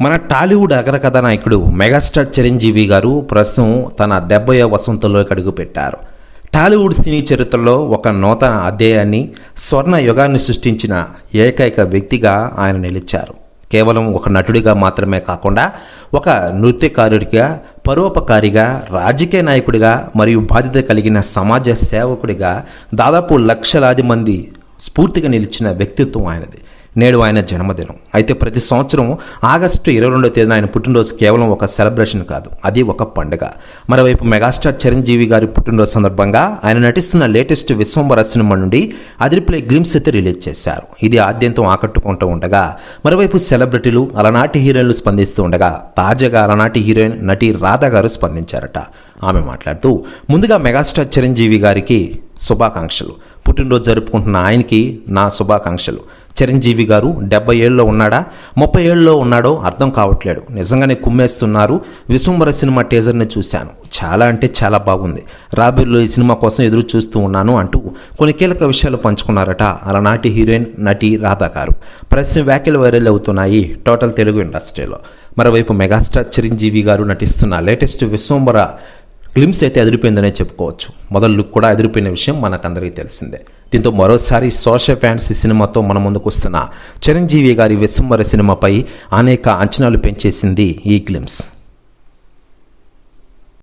మన టాలీవుడ్ అగ్రకథ నాయకుడు మెగాస్టార్ చిరంజీవి గారు ప్రస్తుతం తన డెబ్బై వసంతంలోకి అడుగుపెట్టారు. టాలీవుడ్ సినీ చరిత్రలో ఒక నూతన అధ్యాయాన్ని స్వర్ణ యుగాన్ని సృష్టించిన ఏకైక వ్యక్తిగా ఆయన నిలిచారు. కేవలం ఒక నటుడిగా మాత్రమే కాకుండా ఒక నృత్యకారుడిగా పరోపకారిగా రాజకీయ నాయకుడిగా మరియు బాధ్యత కలిగిన సమాజ సేవకుడిగా దాదాపు లక్షలాది మంది స్ఫూర్తిగా నిలిచిన వ్యక్తిత్వం ఆయనది. నేడు ఆయన జన్మదినం. అయితే ప్రతి సంవత్సరం ఆగస్టు ఇరవై రెండో తేదీన ఆయన పుట్టినరోజు కేవలం ఒక సెలబ్రేషన్ కాదు అది ఒక పండుగ. మరోవైపు మెగాస్టార్ చిరంజీవి గారి పుట్టినరోజు సందర్భంగా ఆయన నటిస్తున్న లేటెస్ట్ విశ్వంబర సినిమా నుండి అదిరిప్లే గ్లిమ్స్ అయితే రిలీజ్ చేశారు. ఇది ఆద్యంతం ఆకట్టుకుంటూ ఉండగా మరోవైపు సెలబ్రిటీలు అలనాటి హీరోయిన్లు స్పందిస్తూ ఉండగా తాజాగా అలనాటి హీరోయిన్ నటి రాధా గారు స్పందించారట. ఆమె మాట్లాడుతూ ముందుగా మెగాస్టార్ చిరంజీవి గారికి శుభాకాంక్షలు. పుట్టినరోజు జరుపుకుంటున్న ఆయనకి నా శుభాకాంక్షలు. చిరంజీవి గారు డెబ్బై ఏళ్ళలో ఉన్నాడా? ముప్పై ఏళ్ళలో ఉన్నాడో అర్థం కావట్లేడు నిజంగానే కుమ్మేస్తున్నారు. విశ్వంబర సినిమా టీజర్ని చూశాను. చాలా అంటే చాలా బాగుంది. రాబీర్లో ఈ సినిమా కోసం ఎదురు చూస్తూ ఉన్నాను అంటూ కొన్ని కీలక విషయాలు పంచుకున్నారట అలనాటి హీరోయిన్ నటి రాధా గారు. ప్రస్తుతం వ్యాఖ్యలు వైరల్ అవుతున్నాయి టోటల్ తెలుగు ఇండస్ట్రీలో. మరోవైపు మెగాస్టార్ చిరంజీవి గారు నటిస్తున్న లేటెస్ట్ విశ్వంబర గ్లిమ్స్ అయితే ఎదిరిపోయిందనే చెప్పుకోవచ్చు. మొదటి లుక్ కూడా ఎదిరిపోయిన విషయం మనకందరికీ తెలిసిందే. దీంతో మరోసారి సోషల్ ఫ్యాన్స్ సినిమాతో మన ముందుకు వస్తున్న చిరంజీవి గారి విశ్వంబర సినిమాపై అనేక అంచనాలు పెంచేసింది ఈ గ్లిమ్స్.